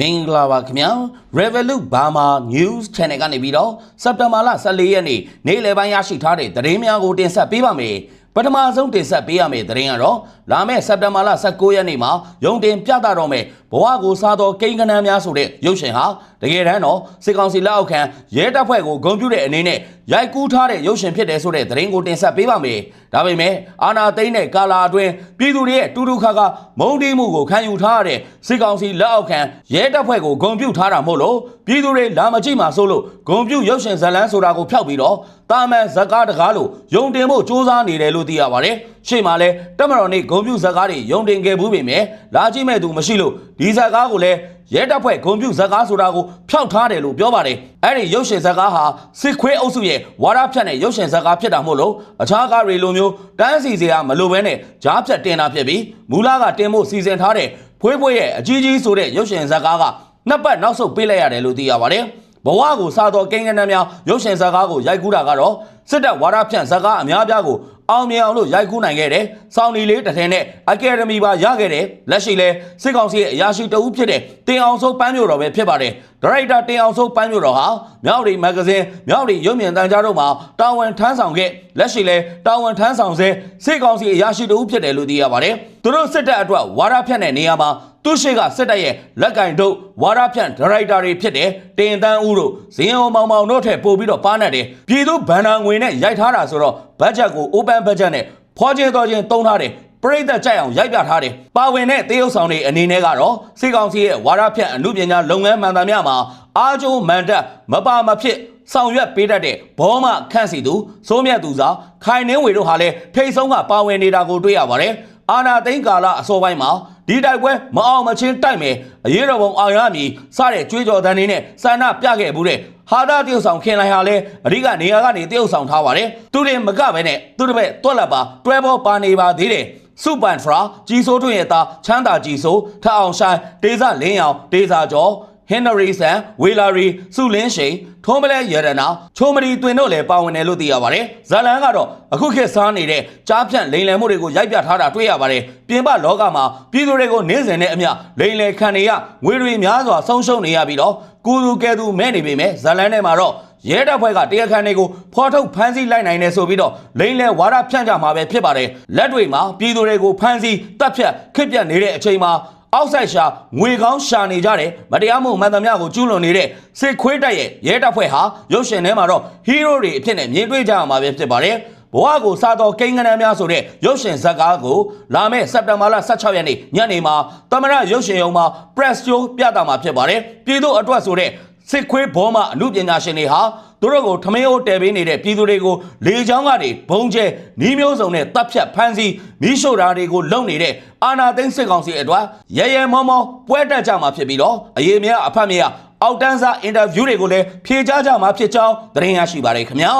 မင်္ဂလာပါခင်ဗျာ Revolut Burma News Channel ကနေပြီးတော့စက်တင်ဘာလ14ရက်နေ့နေ့လယ်ပိုင်းရရှိထားတဲ့သတင်းများကိုတင်ဆက်ပေးပါမယ်ပထမဆုံးတင်ဆက်ပေးရမယ့်သတင်းကတော့လာမယ့်စက်တင်ဘာလ19ရက်နေ့မှာရုံတင်ပြသတော့မယ်ဘဝကိုစားသောကိန်းကနန်းများဆိုတဲ့ရုပ်ရှင်ဟာတကယ်တမ်းတော့စစ်ကောင်စီလက်အောက်ခံရဲတပ်ဖွဲ့ကိုဂုဏ်ပြုတဲ့အနေနဲ့ရိုက်ကူးထားတဲ့ရုပ်ရှင်ဖြစ်တယ်ဆိုတဲ့သတင်းကိုတင်ဆက်ပေးပါမယ်ဒါပေမဲ့အာနာသိန်းတဲ့ကာလာအတွင်းပြည်သူတွေရဲ့တူတူခါခါမုန်းတီးမှုကိုခံယူထားရတဲ့စစ်ကောင်စီလက်အောက်ခံရဲတပ်ဖွဲ့ကိုဂုဏ်ပြုထားတာမို့လို့ပြည်သူတွေလာမကြည့်မှဆိုလို့ဂုဏ်ပြုရုပ်ရှင်ဇာတ်လမ်းဆိုတာကိုဖျောက်ပြီးတော့တာမန်ဇကားတကားလို့ယုံတင်ဖို့စ조사နေတယ်လို့သိရပါတယ် ရှေ့မှာလဲတက်မတော်နေဂုံပြူဇကားတွေယုံတင်ခဲ့ဘူးပေမဲ့လာကြည့်မဲ့သူမရှိလို့ဒီဇကားကိုလည်းရဲတပ်ဖွဲ့ဂုံပြူဇကားဆိုတာကိုဖျောက်ထားတယ်လို့ပြောပါတယ်အဲ့ဒီရုပ်ရှင်ဇကားဟာစစ်ခွေးအုပ်စုရဲ့ဝါဒဖြတ်တဲ့ရုပ်ရှင်ဇကားဖြစ်တာမို့လို့အခြားကားတွေလိုမျိုးတန်းစီစရာမလိုဘဲနဲ့ဂျားဖြတ်တင်တာဖြစ်ပြီးမူလကတင်ဖို့စီစဉ်ထားတဲ့ဖွေးဖွေးရဲ့အကြီးကြီးဆိုတဲ့ရုပ်ရှင်ဇကားကနှစ်ပတ်နောက်ဆုတ်ပေးလိုက်ရတယ်လို့သိရပါတယ်ဘဝကိုစားသောကိန်းဂဏန်းများရုပ်ရှင်ဇာတ်ကားကိုရိုက်ကူးတာကတော့ စစ်တပ်ဝါဒဖြန့်ဇာတ်ကားအများပြားကိုအောင်မြင်အောင်လို့ရိုက်ကူးနိုင်ခဲ့တယ်။စောင်းလီလေးတစ်ထည်နဲ့အကယ်ဒမီပါရခဲ့တယ်။လက်ရှိလဲစစ်ကောင်စီရဲ့အရာရှိတအုပ်ဖြစ်တဲ့တင်အောင်စိုးပန်းမျိုးတော်ပဲဖြစ်ပါတယ်။ဒါရိုက်တာတင်အောင်စိုးပန်းမျိုးတော်ဟာမြောက်ရီမဂ္ဂဇင်းမြောက်ရီရုပ်မြင်သံကြားတို့မှာတာဝန်ထမ်းဆောင်ခဲ့လက်ရှိလဲတာဝန်ထမ်းဆောင်စေစစ်ကောင်စီအရာရှိတအုပ်ဖြစ်တယ်လို့သိရပါတယ်။သူတို့စစ်တပ်အတွက်ဝါဒဖြန့်တဲ့နေရာမှာသူရှိကစစ်တပ်ရဲ့လက်ကင်တို့ဝါရဖြန့်ဒါရိုက်တာတွေဖြစ်တဲ့တင်တန်းဦးတို့ဇင်းအောင်မောင်မောင်တို့ထက်ပို့ပြီးတော့ပါနေတယ်ပြည်သူဗန်နာငွေနဲ့ရိုက်ထားတာဆိုတော့ဘတ်ဂျက်ကို open budget နဲ့ဖောချင်းတော်ချင်းတုံးထားတယ်ပရိသတ်ကြိုက်အောင်ရိုက်ပြထားတယ်။ပါဝင်တဲ့တေးဥဆောင်တွေအနေနဲ့ကတော့စေကောင်စီရဲ့ဝါရဖြန့်အမှုပညာလုပ်ငန်းမှန်သမျှမှာအားကျိုးမန်တက်မပါမဖြစ်ဆောင်ရွက်ပေးတတ်တဲ့ဘောမခန့်စီသူစိုးမြတ်သူစာခိုင်နှင်းဝေတို့ဟာလည်းထိတ်ဆုံးကပါဝင်နေတာကိုတွေ့ရပါတယ်။ အာနာသိန်းကာလအစောပိုင်းမှာဒီတိုက်ပွဲမအောင်မချင်းတိုက်မယ်အရေးတော်ပုံအောင်ရမည်စတဲ့ကြွေးကြော်တန်းတွေနဲ့စန္ဒပြခဲ့မှုတဲ့ဟာတာတရုတ်ဆောင်ခင်လိုက်ဟာလဲအဓိကနေရာကနေတရုတ်ဆောင်ထားပါတယ်သူတွေမကပဲနဲ့သူတစ်ပည့်တွက်လက်ပါတွဲပေါ်ပါနေပါသေးတယ်စုပန်ဖရာကြီးစိုးထွန်းရဲ့သားချမ်းသာကြီးစိုးထအောင်ဆိုင်ဒေဇလင်းအောင်ဒေဇကျော် ဟင်နရီဆန်ဝေလာရီစုလင်းရှိန်ထုံးပလဲရတနာချိုမရီတွင်တို့လည်းပါဝင်တယ်လို့သိရပါတယ်ဇာလန်ကတော့အခုခေတ်စားနေတဲ့ကြားဖြန့်လိန်လယ်မှုတွေကိုရိုက်ပြထားတာတွေ့ရပါတယ်ပြင်ပလောကမှာပြည်သူတွေကိုနေ့စဉ်နဲ့အမျှလိန်လယ်ခံနေရငွေတွေများစွာဆုံးရှုံးနေရပြီးတော့ကိုသူကဲသူမဲ့နေပေမဲ့ဇာလန်ထဲမှာတော့ရဲတပ်ဖွဲ့ကတရားခံတွေကိုဖော်ထုတ်ဖမ်းဆီးလိုက်နိုင်တယ်ဆိုပြီးတော့လိန်လဲဝါဒဖြန့်ကြမှာပဲဖြစ်ပါတယ်လက်တွေမှာပြည်သူတွေကိုဖမ်းဆီးတပ်ဖြတ်ခစ်ပြတ်နေတဲ့အချိန်မှာ အောက်ဆိုင်ရှာငွေကောင်းရှာနေကြတယ်မတရားမှုမှန်သမျှကိုကျူးလွန်နေတဲ့စစ်ခွေးတိုက်ရဲ့ရဲတပ်ဖွဲ့ဟာရုပ်ရှင်ထဲမှာတော့ဟီးရိုးတွေအဖြစ်နဲ့မြင်တွေ့ကြရမှာပဲဖြစ်ပါတယ်ဘဝကိုစားတော့ကိန်းဂဏန်းများဆိုတဲ့ရုပ်ရှင်ဇာတ်ကားကိုလာမယ့်စက်တင်ဘာလ16ရက်နေ့ညနေမှာသမရရုပ်ရှင်ရုံမှာ press show ပြသမှာဖြစ်ပါတယ်ပြည်သူအတွက်ဆိုတဲ့စစ်ခွေးဘောမအမှုပညာရှင်တွေဟာ သူတို့ကိုထမင်းအိုးတဲပေးနေတဲ့ပြည်သူတွေကိုလေချောင်းကနေဘုံကျဲနီးမျိုးစုံနဲ့တပ်ဖြတ်ဖမ်းဆီးမိရှို့တာတွေကိုလုပ်နေတဲ့အာနာသိန်းစစ်ကောင်စီအတွက်ရဲရဲမောမောပွဲတက်ကြမှာဖြစ်ပြီးတော့အရေးမရအဖတ်မရအောက်တန်းစားအင်တာဗျူးတွေကိုလည်းဖြေကြားကြမှာဖြစ်ကြောင်းသတင်းရရှိပါတယ်ခင်ဗျာ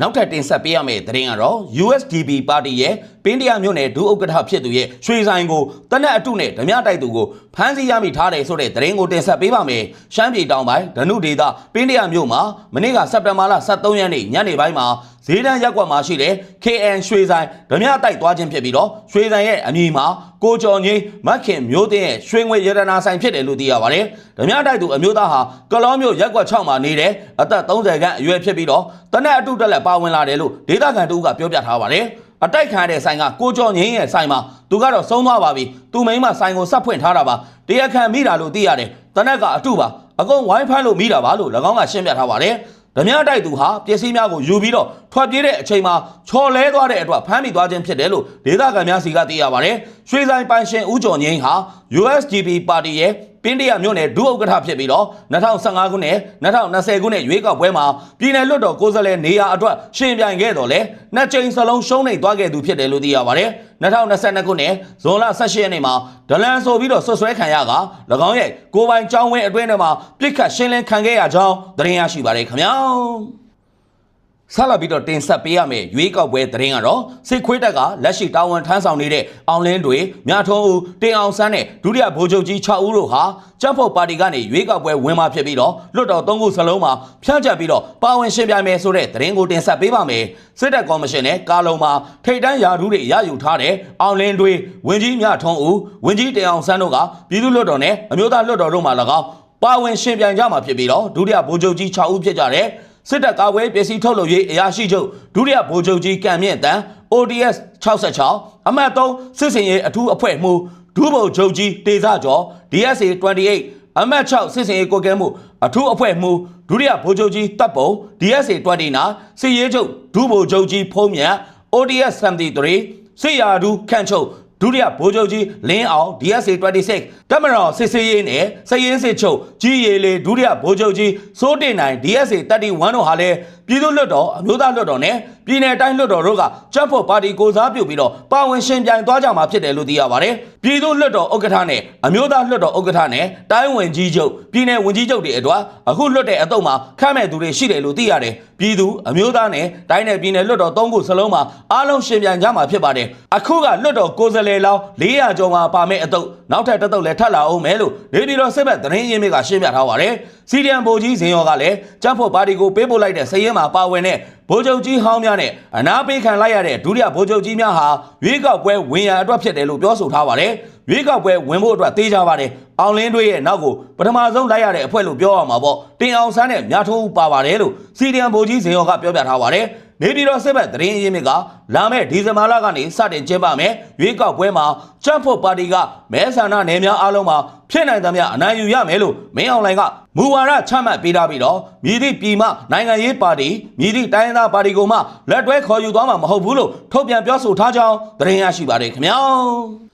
နောက်ထပ်တင်ဆက်ပေးရမယ့်သတင်းကတော့ USDP ပါတီရဲ့ပင်းတရမြို့နယ်ဒုဥက္ကဋ္ဌဖြစ်သူရဲ့ရွှေဆိုင်ကိုတနက်အတုနဲ့ဓမြတိုက်သူကိုဖမ်းဆီးရမိထားတယ်ဆိုတဲ့သတင်းကိုတင်ဆက်ပေးပါမယ်။ရှမ်းပြည်တောင်ပိုင်းဒနုဒေသပင်းတရမြို့မှာမနေ့ကစက်တင်ဘာလ23ရက်နေ့ညနေပိုင်းမှာဈေးတန်းရက်ကွက်မှာရှိတဲ့ KN ရွှေဆိုင်ဓမြတိုက်သွားခြင်းဖြစ်ပြီးတော့ရွှေဆိုင်ရဲ့အမည်မှာကိုကျော်ငိမ့်မတ်ခင်မျိုးတင်ရဲ့ရွှေငွေရတနာဆိုင်ဖြစ်တယ်လို့သိရပါတယ်။ဓမြတိုက်သူအမျိုးသားဟာကလောမျိုးရက်ကွက်6မှာနေတယ်အသက်30ခန့်အရွယ်ဖြစ်ပြီးတော့တနက်အတုတက်လက်ပါဝင်လာတယ်လို့ဒေသခံတို့ကပြောပြထားပါတယ်။ အတိုက်ခံတဲ့ဆိုင်ကကိုကျော်ငင်းရဲ့ဆိုင်မှာသူကတော့ဆုံးသွားပါပြီသူမိန်းမဆိုင်ကိုဆက်ဖွင့်ထားတာပါတရားခံမိတာလို့သိရတယ်တနက်ကအတုပါအကုန်ဝိုင်းဖမ်းလို့မိတာပါလို့၎င်းကရှင်းပြထားပါတယ်ဓမြတိုက်သူဟာပစ္စည်းများကိုယူပြီးတော့ထွက်ပြေးတဲ့အချိန်မှာချော်လဲသွားတဲ့အတွက်ဖမ်းမိသွားခြင်းဖြစ်တယ်လို့ဒေသခံများစီကသိရပါတယ်ရွှေဆိုင်ပိုင်ရှင်ဦးကျော်ငင်းဟာ USGP ပါတီရဲ့ ပင်းတရမြို့နယ်ဒုဥက္ကဋ္ဌဖြစ်ပြီးတော့2015ခုနှစ်2020ခုနှစ်ရွေးကောက်ပွဲမှာပြည်내လွတ်တော်ကိုယ်စားလှယ်နေရာအတွက်ရှင်ပြိုင်ခဲ့တော်လဲနှစ်ကြိမ်စလုံးရှုံးနိမ့်သွားခဲ့သူဖြစ်တယ်လို့သိရပါတယ်2022ခုနှစ်ဇွန်လ18ရက်နေ့မှာဒလန်ဆိုပြီးတော့ဆွဆွဲခံရက၎င်းရဲ့ကိုပိုင်ကျောင်းဝင်းအတွင်းထဲမှာပြစ်ခတ်ရှင်းလင်းခံခဲ့ရကြောင်းသတင်းရရှိပါတယ်ခင်ဗျာ ဆက်လက်ပြီးတော့တင်ဆက်ပေးရမယ့်ရွေးကောက်ပွဲသတင်းကတော့စစ်ခွေးတက်ကလက်ရှိတာဝန်ထမ်းဆောင်နေတဲ့အောင်လင်းတွေမြထုံးဦးတင်အောင်ဆန်းနဲ့ဒုတိယဗိုလ်ချုပ်ကြီး6ဦးတို့ဟာကျန်းဖို့ပါတီကနေရွေးကောက်ပွဲဝင်มาဖြစ်ပြီးတော့လွတ်တော်၃ခုစလုံးမှာဖြန့်ကျက်ပြီးတော့ပါဝင်ရှင်ပြိုင်မယ်ဆိုတဲ့သတင်းကိုတင်ဆက်ပေးပါမယ်စစ်တပ်ကော်မရှင်နဲ့ကာလုံမှာထိတ်တန်းယာထူးတွေရယူထားတဲ့အောင်လင်းတွေဝင်ကြီးမြထုံးဦးဝင်ကြီးတင်အောင်ဆန်းတို့ကပြည်သူ့လွတ်တော်နဲ့အမျိုးသားလွတ်တော်တို့မှာ၎င်းပါဝင်ရှင်ပြိုင်ကြမှာဖြစ်ပြီးတော့ဒုတိယဗိုလ်ချုပ်ကြီး6ဦးဖြစ်ကြတဲ့ စစ်တပ်ကာကွယ်ပစ္စည်းထုတ်လုပ်ရေးအရာရှိချုပ်ဒုတိယဗိုလ်ချုပ်ကြီးကံမြင့်တန် ODS 66အမှတ်3စစ်စင်ရေးအထူးအဖွဲ့မှူးဒုဗိုလ်ချုပ်ကြီးတေဇကျော် DSA 28အမှတ်6စစ်စင်ရေးကိုကဲမှုအထူးအဖွဲ့မှူးဒုတိယဗိုလ်ချုပ်ကြီးတပ်ပုံ DSA 29နာစစ်ရေးချုပ်ဒုဗိုလ်ချုပ်ကြီးဖုံးမြတ် ODS 73စစ်ရာဒူးခန့်ချုပ် ဒုတိယဗိုလ်ချုပ်ကြီးလင်းအောင် DSA 26တပ်မတော်စစ်စေးရေးနဲ့စည်ရင်းစစ်ချုပ်ကြီးရီလေဒုတိယဗိုလ်ချုပ်ကြီးစိုးတင်နိုင် DSA 31တို့ဟာလည်း ပြည်သူ့လွတ်တော်အမျိုးသားလွတ်တော်နဲ့ပြည်내တိုင်းလွတ်တော်တို့ကကြက်ဖို့ပါတီကိုစားပြုပြီးတော့ပါဝင်ရှင်ပြိုင်သွားကြမှာဖြစ်တယ်လို့သိရပါတယ်။ပြည်သူ့လွတ်တော်ဥက္ကဋ္ဌနဲ့အမျိုးသားလွတ်တော်ဥက္ကဋ္ဌနဲ့တိုင်းဝင်ကြီးချုပ်ပြည်내ဝင်ကြီးချုပ်တွေအတွက်အခုလွတ်တဲ့အတုံးမှာခန့်မဲ့သူတွေရှိတယ်လို့သိရတယ်။ပြည်သူအမျိုးသားနဲ့တိုင်းနဲ့ပြည်내လွတ်တော်၃ခုစလုံးမှာအားလုံးရှင်ပြိုင်ကြမှာဖြစ်ပါတယ်။အခုကလွတ်တော်ကိုယ်စားလှယ်လောင်း400ကျော်မှာပါမဲ့အတုံးနောက်ထပ်တစ်တုံးလည်းထပ်လာအောင်မယ်လို့နေပြည်တော်စစ်ဘက်သတင်းရင်းမြစ်ကရှင်းပြထားပါတယ်။စီဒီအမ်ဘိုကြီးဇင်ရောကလည်းကျန်းဖို့ပါတီကိုပေးပို့လိုက်တဲ့စည်ရင် မှာပါဝင်တဲ့ဗိုလ်ချုပ်ကြီးဟောင်းများနဲ့အနာပေးခံလိုက်ရတဲ့ဒုတိယဗိုလ်ချုပ်ကြီးများဟာရွေးကောက်ပွဲဝင်ရန်အတွက်ဖြစ်တယ်လို့ပြောဆိုထားပါတယ်။ရွေးကောက်ပွဲဝင်ဖို့အတွက်သေးကြပါတယ်။အောင်လင်းတွေရဲ့နောက်ကိုပထမဆုံးလိုက်ရတဲ့အဖွဲ့လို့ပြောရမှာပေါ့။တင်အောင်ဆန်းနဲ့မြထိုးဦးပါပါတယ်လို့စီဒီအမ်ဘိုကြီးဇင်ရောကပြောပြထားပါတယ်။ နေပြည်တော်စစ်ဘက်သတင်းအရင်းမြစ်ကလာမယ့်ဒီဇင်ဘာလကနေစတင်ကျင်းပမယ်ရွေးကောက်ပွဲမှာကျန်းဖို့ပါတီကမဲဆန္ဒနယ်များအားလုံးမှာဖြစ်နိုင်သမျှအနိုင်ယူရမယ်လို့မင်းအောင်လှိုင်ကမူဝါဒချမှတ်ပေးထားပြီးတော့မြည်သည့်ပြည်မနိုင်ငံရေးပါတီမြည်သည့်တိုင်းရင်းသားပါတီကိုမှလက်တွဲခေါ်ယူသွားမှာမဟုတ်ဘူးလို့ထုတ်ပြန်ပြောဆိုထားကြောင်းသတင်းရရှိပါတယ်ခင်ဗျာ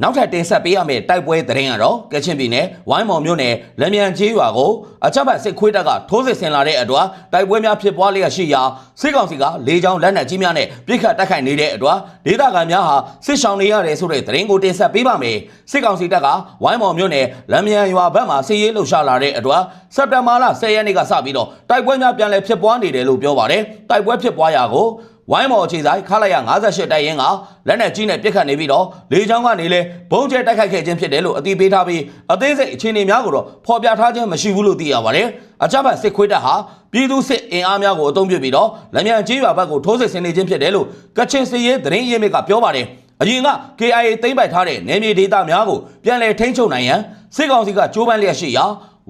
နောက်ထပ်တင်ဆက်ပေးရမယ့်တိုက်ပွဲသတင်းကတော့ကချင်ပြည်နယ်ဝိုင်းမော်မြို့နယ်လက်မြန်ကျေးရွာကိုအကြမ်းဖက်စစ်ခွေးတပ်ကထိုးစစ်ဆင်လာတဲ့အတွက်တိုက်ပွဲများဖြစ်ပွားလျက်ရှိရာစစ်ကောင်စီကလေကြောင်းလက်နက်ကြီးများနဲ့ပြစ်ခတ်တိုက်ခိုက်နေတဲ့အတွက်ဒေသခံများဟာစစ်ဆောင်နေရတယ်ဆိုတဲ့သတင်းကိုတင်ဆက်ပေးပါမယ်စစ်ကောင်စီတပ်ကဝိုင်းမော်မြို့နယ်လက်မြန်ရွာဘက်မှာစစ်ရေးလှုပ်ရှားလာတဲ့အတွက်စက်တင်ဘာလ10ရက်နေ့ကစပြီးတော့တိုက်ပွဲများပြန်လည်ဖြစ်ပွားနေတယ်လို့ပြောပါတယ်တိုက်ပွဲဖြစ်ပွားရာကိုဝိုင်းမော်အခြေဆိုင်ခလာရ58တိုက်ရင်ကလက်နက်ကြီးနဲ့ပြစ်ခတ်နေပြီးတော့လေကြောင်းကနေလဲဘုံကျဲတိုက်ခိုက်ခဲ့ခြင်းဖြစ်တယ်လို့အသိပေးထားပြီးအသေးစိတ်အခြေအနေများကိုတော့ဖော်ပြထားခြင်းမရှိဘူးလို့သိရပါတယ်။အကြမ်းဖက်စစ်ခွေးတပ်ဟာပြည်သူစစ်အင်အားများကိုအုံပြုပြီးတော့လက်မြန်ကြီးရွာဘက်ကိုထိုးစစ်ဆင်နေခြင်းဖြစ်တယ်လို့ကချင်စစ်ရေးသတင်းရင်းမြစ်ကပြောပါတယ်။အရင်က KIA သိမ်းပိုက်ထားတဲ့နယ်မြေဒေသများကိုပြန်လည်ထိန်းချုပ်နိုင်ရန်စစ်ကောင်စီကကြိုးပမ်းလျက်ရှိရာ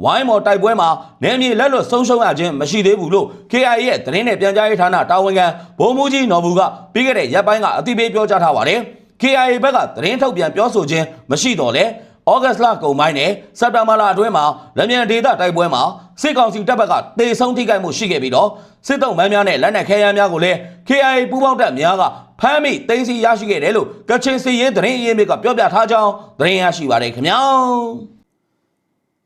ဝိုင်းမော်တိုက်ပွဲမှာနယ်မြေလက်လွတ်ဆုံးရှုံးရခြင်းမရှိသေးဘူးလို့ KIA ရဲ့သတင်းနဲ့ပြန်ကြားရေးဌာနတာဝန်ခံဗိုလ်မှူးကြီးနော်ဘူးကပြီးခဲ့တဲ့ရက်ပိုင်းကအသိပေးပြောကြားထားပါတယ်။ KIA ဘက်ကသတင်းထုတ်ပြန်ပြောဆိုခြင်းမရှိတော့လဲဩဂတ်လကုန်ပိုင်းနဲ့စက်တင်ဘာလအတွင်းမှာလက်မြန်ဒေသတိုက်ပွဲမှာစစ်ကောင်စီတပ်ဘက်ကတေဆုံးထိခိုက်မှုရှိခဲ့ပြီးတော့စစ်တုံးမန်းများနဲ့လက်နက်ခဲယမ်းများကိုလည်း KIA ပူးပေါင်းတပ်များကဖမ်းမိသိမ်းဆည်းရရှိခဲ့တယ်လို့ကချင်စီရင်သတင်းအရင်းမြစ်ကပြောပြထားကြောင်းသတင်းရရှိပါတယ်ခင်ဗျာ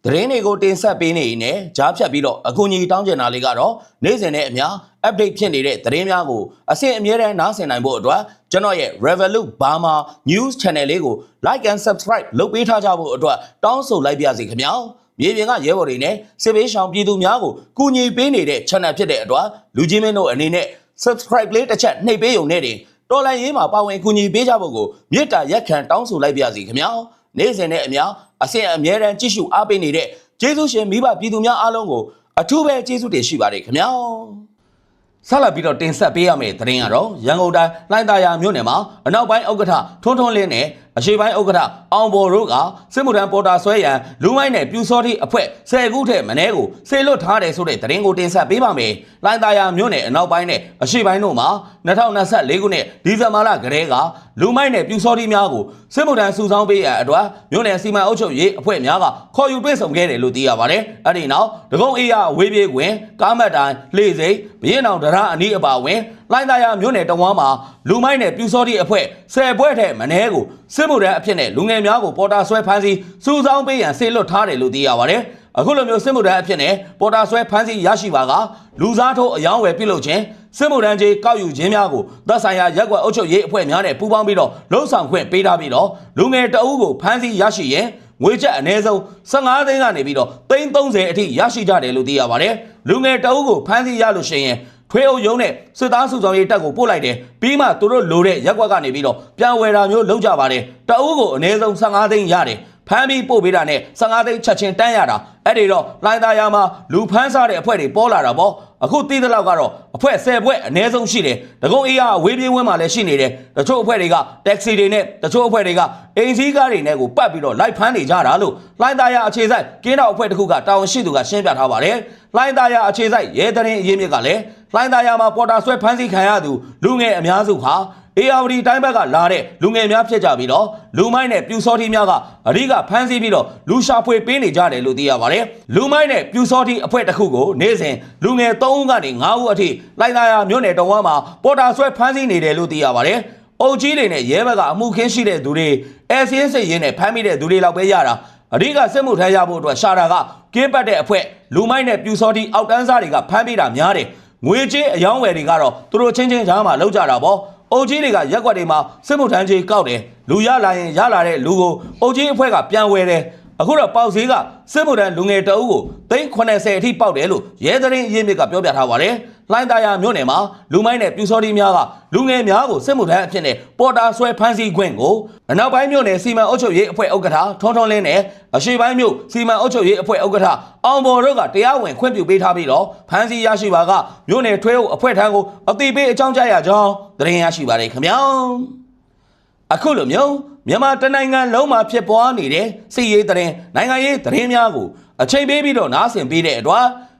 သတင်းတွေကိုတင်ဆက်ပေးနေနေကြားဖြတ်ပြီးတော့အကူအညီတောင်းကျင်တာလေးကတော့နေ့စဉ်နဲ့အများ update ဖြစ်နေတဲ့သတင်းများကိုအဆင့်အမြဲတမ်းနားဆင်နိုင်ဖို့အတွက်ကျွန်တော်ရဲ့ Revolut Burma News Channel လေးကို like and subscribe လုပ်ပေးထားကြဖို့အတွက်တောင်းဆိုလိုက်ပါစီခင်ဗျာမြေပြင်ကရဲဘော်တွေနဲ့စစ်ပေးရှောင်ပြည်သူများကိုကူညီပေးနေတဲ့ channel ဖြစ်တဲ့အတွက်လူကြီးမင်းတို့အနေနဲ့ subscribe လေးတစ်ချက်နှိပ်ပေးုံနဲ့တင်တော်လိုင်းရေးမှာပါဝင်ကူညီပေးကြဖို့ကိုမေတ္တာရက်ခံတောင်းဆိုလိုက်ပါစီခင်ဗျာ နေ့စဉ်နဲ့အများအဆင့်အမြဲတမ်းကြည့်ရှုအားပေးနေတဲ့ကျေးဇူးရှင်မိဘပြည်သူများအားလုံးကိုအထူးပဲကျေးဇူးတင်ရှိပါတယ်ခင်ဗျာဆက်လက်ပြီးတော့တင်ဆက်ပေးရမယ့်သတင်းကတော့ရန်ကုန်တိုင်းလိုင်းသာယာမြို့နယ်မှာအနောက်ပိုင်းဥက္ကဋ္ဌထွန်းထွန်းလင်းနဲ့ အရှိပိုင်းဥက္ကဋ္ဌအောင်ဘော်တို့ကစစ်မှုထမ်းပေါ်တာဆွဲရန်လူမိုင်းနဲ့ပြူစောတိအဖွဲ့ဆယ်ခုထက်မနည်းကိုဆေလွတ်ထားတယ်ဆိုတဲ့သတင်းကိုတင်ဆက်ပေးပါမယ်။လိုင်းသာယာမြို့နယ်အနောက်ပိုင်းနဲ့အရှိပိုင်းတို့မှာ2024ခုနှစ်ဒီဇင်ဘာလကတည်းကလူမိုင်းနဲ့ပြူစောတိများကိုစစ်မှုထမ်းစုဆောင်းပေးရန်အတွက်မြို့နယ်စီမံအုပ်ချုပ်ရေးအဖွဲ့များကခေါ်ယူတွေ့ဆုံခဲ့တယ်လို့သိရပါတယ်။အဲဒီနောက်ဒဂုံအေးရဝေးပြေးကွင်ကားမတ်တိုင်းလှေစိတ်ဘရင်အောင်ဒရအနီးအပါဝင် လိုင်းသာယာမြို့နယ်တဝမ်းမှာလူမိုင်းနဲ့ပြူစောတိအဖွဲ့ဆယ်ပွဲထဲမနှဲကိုစစ်မှုထမ်းအဖြစ်နဲ့လူငယ်များကိုပေါ်တာဆွဲဖမ်းဆီးစုဆောင်းပေးရန်ဆေလွတ်ထားတယ်လို့သိရပါတယ်။အခုလိုမျိုးစစ်မှုထမ်းအဖြစ်နဲ့ပေါ်တာဆွဲဖမ်းဆီးရရှိပါကလူစားထိုးအယောင်းဝယ်ပြုလုပ်ခြင်းစစ်မှုထမ်းကြီးကောက်ယူခြင်းများကိုသက်ဆိုင်ရာရက်ကွက်အုပ်ချုပ်ရေးအဖွဲ့များနဲ့ပူးပေါင်းပြီးတော့လှုံ့ဆော်ခွင့်ပေးထားပြီးတော့လူငယ်တအုပ်ကိုဖမ်းဆီးရရှိရင်ငွေချက်အနည်းဆုံး15သိန်းကနေပြီးတော့330အထိရရှိကြတယ်လို့သိရပါတယ်။လူငယ်တအုပ်ကိုဖမ်းဆီးရလို့ရှိရင် ထွထွေးအုပ်ရုံးနဲ့စစ်သားစုဆောင်ရေးတပ်ကိုပို့လိုက်တယ်ပြီးမှသူတို့လိုတဲ့ရက်ကွက်ကနေပြီးတော့ပြန်ဝယ်တာမျိုးလုပ်ကြပါတယ်တအုပ်ကိုအနည်းဆုံး15သိန်းရတယ်ဖမ်းပြီးပို့ပေးတာနဲ့15သိန်းချက်ချင်းတန်းရတာအဲ့ဒီတော့လိုင်းသားရမှာလူဖမ်းစားတဲ့အဖွဲ့တွေပေါ်လာတာပေါ့အခုတီးတဲ့လောက်ကတော့အဖွဲ့10ဖွဲ့အနည်းဆုံးရှိတယ်တကုန်းအေးရဝေးပြေးဝင်းမှာလည်းရှိနေတယ်တချို့အဖွဲ့တွေကတက်ဆီတွေနဲ့တချို့အဖွဲ့တွေကအိမ်စည်းကားတွေနဲ့ကိုပတ်ပြီးတော့လိုက်ဖမ်းနေကြတာလို့လိုင်းသားရအခြေစိုက်ကင်းတော်အဖွဲ့တစ်ခုကတာဝန်ရှိသူကရှင်းပြထားပါတယ်လိုင်းသားရအခြေစိုက်ရဲတရင်အရေးမြစ်ကလည်းလိုင်းသားရမှာပေါ်တာဆွဲဖမ်းဆီးခံရသူလူငယ်အများစုဟာ ARD တိုင်းဘက်ကလာတဲ့လူငယ်များဖြစ်ကြပြီးတော့လူမိုင်းနဲ့ပြူစောတိများကအဓိကဖမ်းဆီးပြီးတော့လူရှာဖွေပေးနေကြတယ်လို့သိရပါတယ်။လူမိုင်းနဲ့ပြူစောတိအဖွဲ့တစ်ခုကိုနေ့စဉ်လူငယ်3ဦးကနေ9ဦးအထိလိုက်လာရမြို့နယ်တော်ဝမ်းမှာပေါ်တာဆွဲဖမ်းဆီးနေတယ်လို့သိရပါတယ်။အုပ်ကြီးတွေနဲ့ရဲဘက်ကအမှုခင်းရှိတဲ့သူတွေအဲစင်းစိတ်ရင်းနဲ့ဖမ်းမိတဲ့သူတွေလောက်ပဲရတာအဓိကစစ်မှုထမ်းရဖို့အတွက်ရှာတာကကင်းပတ်တဲ့အဖွဲ့လူမိုင်းနဲ့ပြူစောတိအောက်တန်းစားတွေကဖမ်းပေးတာများတယ်။ ငွေကြေးအယောင်းဝယ်တွေကတော့သူတို့ချင်းချင်းကြားမှာလောက်ကြတာပေါ့။အုပ်ကြီးတွေကရက်ွက်တွေမှာစစ်မှုထမ်းကြီးကောက်တယ်လူရလာရင်ရလာတဲ့လူကိုအုပ်ကြီးအဖွဲ့ကပြန်ဝယ်တယ်အခုတော့ပေါက်ဈေးကစစ်မှုထမ်းလူငယ်တအုပ်ကိုသိန်း80အထိပေါက်တယ်လို့ရဲသတင်းအရင်းမြစ်ကပြောပြထားပါတယ် လိုင်းသားရမြို့နယ်မှာလူမိုင်းနဲ့ပြူစောတိများကလူငယ်များကိုစစ်မှုထမ်းအဖြစ်နဲ့ပေါ်တာဆွဲဖမ်းဆီးခွင့်ကိုအနောက်ပိုင်းမြို့နယ်စီမံအုပ်ချုပ်ရေးအဖွဲ့ဥက္ကဋ္ဌထွန်းထွန်းလင်းနဲ့အရှေ့ပိုင်းမြို့စီမံအုပ်ချုပ်ရေးအဖွဲ့ဥက္ကဋ္ဌအောင်ဘော်တို့ကတရားဝင်ခွင့်ပြုပေးထားပြီးတော့ဖမ်းဆီးရရှိပါကမြို့နယ်ထွေးအုပ်အဖွဲ့ထံကိုအတိပေးအကြောင်းကြားရကြောင်းသတင်းရရှိပါတယ်ခင်ဗျာအခုလိုမျိုးမြန်မာတနိုင်ငံလုံးမှာဖြစ်ပွားနေတဲ့စစ်ရေးသတင်းနိုင်ငံရေးသတင်းများကိုအချိန်ပေးပြီးတော့နားဆင်ပေးတဲ့အတွက်